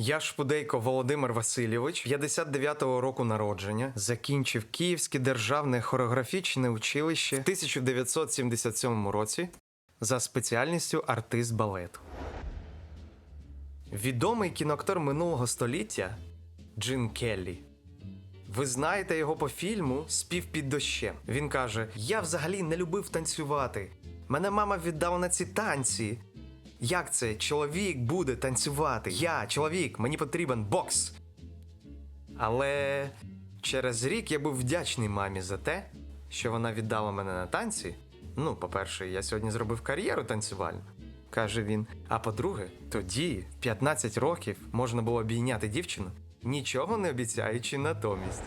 Я Шпудейко Володимир Васильович, 59-го року народження, закінчив Київське державне хореографічне училище в 1977 році за спеціальністю артист балету. Відомий кіноактор минулого століття Джин Келлі. Ви знаєте його по фільму Спів під дощем. Він каже: Я взагалі не любив танцювати. Мене мама віддала на ці танці. Як це чоловік буде танцювати? Я чоловік, мені потрібен бокс. Але через рік я був вдячний мамі за те, що вона віддала мене на танці. Ну, по-перше, я сьогодні зробив кар'єру танцювальну, каже він. А по-друге, тоді, в 15 років, можна було обійняти дівчину, нічого не обіцяючи натомість.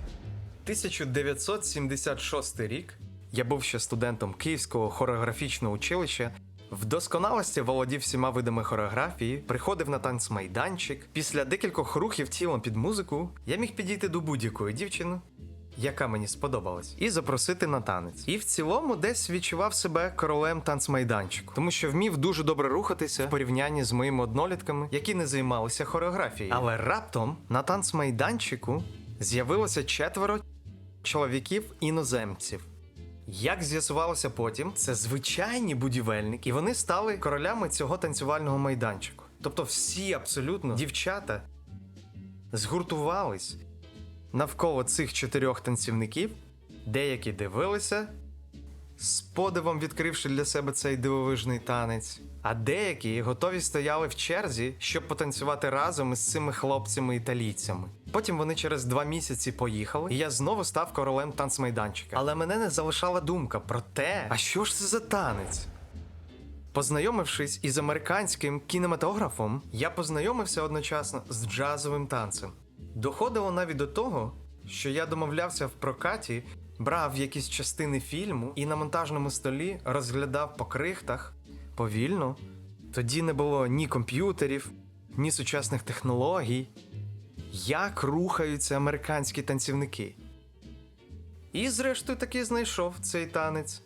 1976 рік я був ще студентом Київського хореографічного училища. В досконалості володів всіма видами хореографії, приходив на танцмайданчик. Після декількох рухів тілом під музику я міг підійти до будь-якої дівчини, яка мені сподобалась, і запросити на танець. І в цілому десь відчував себе королем танцмайданчику, тому що вмів дуже добре рухатися в порівнянні з моїми однолітками, які не займалися хореографією. Але раптом на танцмайданчику з'явилося четверо чоловіків-іноземців. Як з'ясувалося потім, це звичайні будівельники, і вони стали королями цього танцювального майданчику. Тобто всі абсолютно дівчата згуртувались навколо цих чотирьох танцівників, деякі дивилися, з подивом відкривши для себе цей дивовижний танець, а деякі готові стояли в черзі, щоб потанцювати разом із цими хлопцями-італійцями. Потім вони через два місяці поїхали, і я знову став королем танцмайданчика. Але мене не залишала думка про те, а що ж це за танець? Познайомившись із американським кінематографом, я познайомився одночасно з джазовим танцем. Доходило навіть до того, що я домовлявся в прокаті, брав якісь частини фільму і на монтажному столі розглядав по крихтах повільно. Тоді не було ні комп'ютерів, ні сучасних технологій. Як рухаються американські танцівники. І, зрештою, таки знайшов цей танець.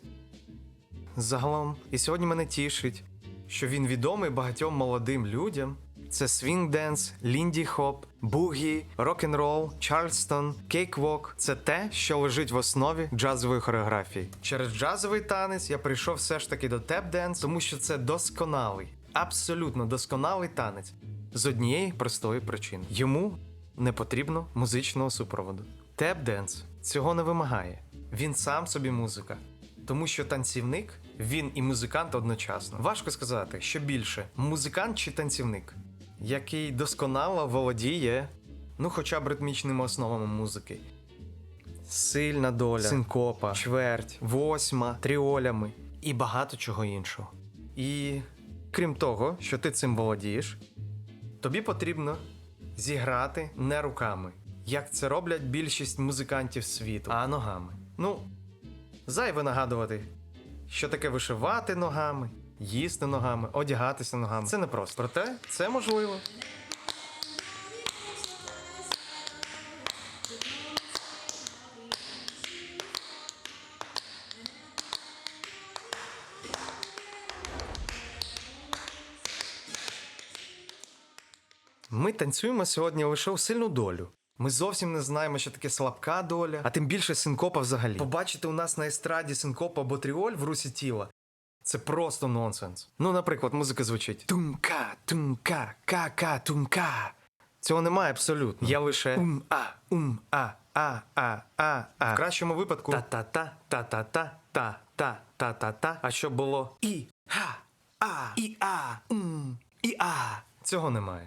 Загалом, і сьогодні мене тішить, що він відомий багатьом молодим людям. Це свінг денс, лінді хоп, бугі, рок-н-рол, чарльстон, кейквок це те, що лежить в основі джазової хореографії. Через джазовий танець я прийшов все ж таки до теп-денс, тому що це досконалий, абсолютно досконалий танець з однієї простої причини: йому не потрібно музичного супроводу. Теп-денс цього не вимагає. Він сам собі музика. Тому що танцівник він і музикант одночасно. Важко сказати, що більше музикант чи танцівник, який досконало володіє, ну хоча б ритмічними основами музики. Сильна доля, синкопа, чверть, восьма, тріолями і багато чого іншого. І крім того, що ти цим володієш, тобі потрібно зіграти не руками, як це роблять більшість музикантів світу, а ногами. Ну, Зайве нагадувати, що таке вишивати ногами, їсти ногами, одягатися ногами. Це не просто. Проте це можливо. Ми танцюємо сьогодні лише у сильну долю. Ми зовсім не знаємо, що таке слабка доля, а тим більше синкопа взагалі. Побачити у нас на естраді синкопа або тріоль в русі тіла. Це просто нонсенс. Ну, наприклад, музика звучить тумка, тумка, ка-ка, тумка. Цього немає абсолютно. Я лише ум а, ум а, а, а, а, а. В кращому випадку та-та-та, та-та-та, та-та, та-та-та. А щоб було і ха, а, і а, ум, і а. Цього немає.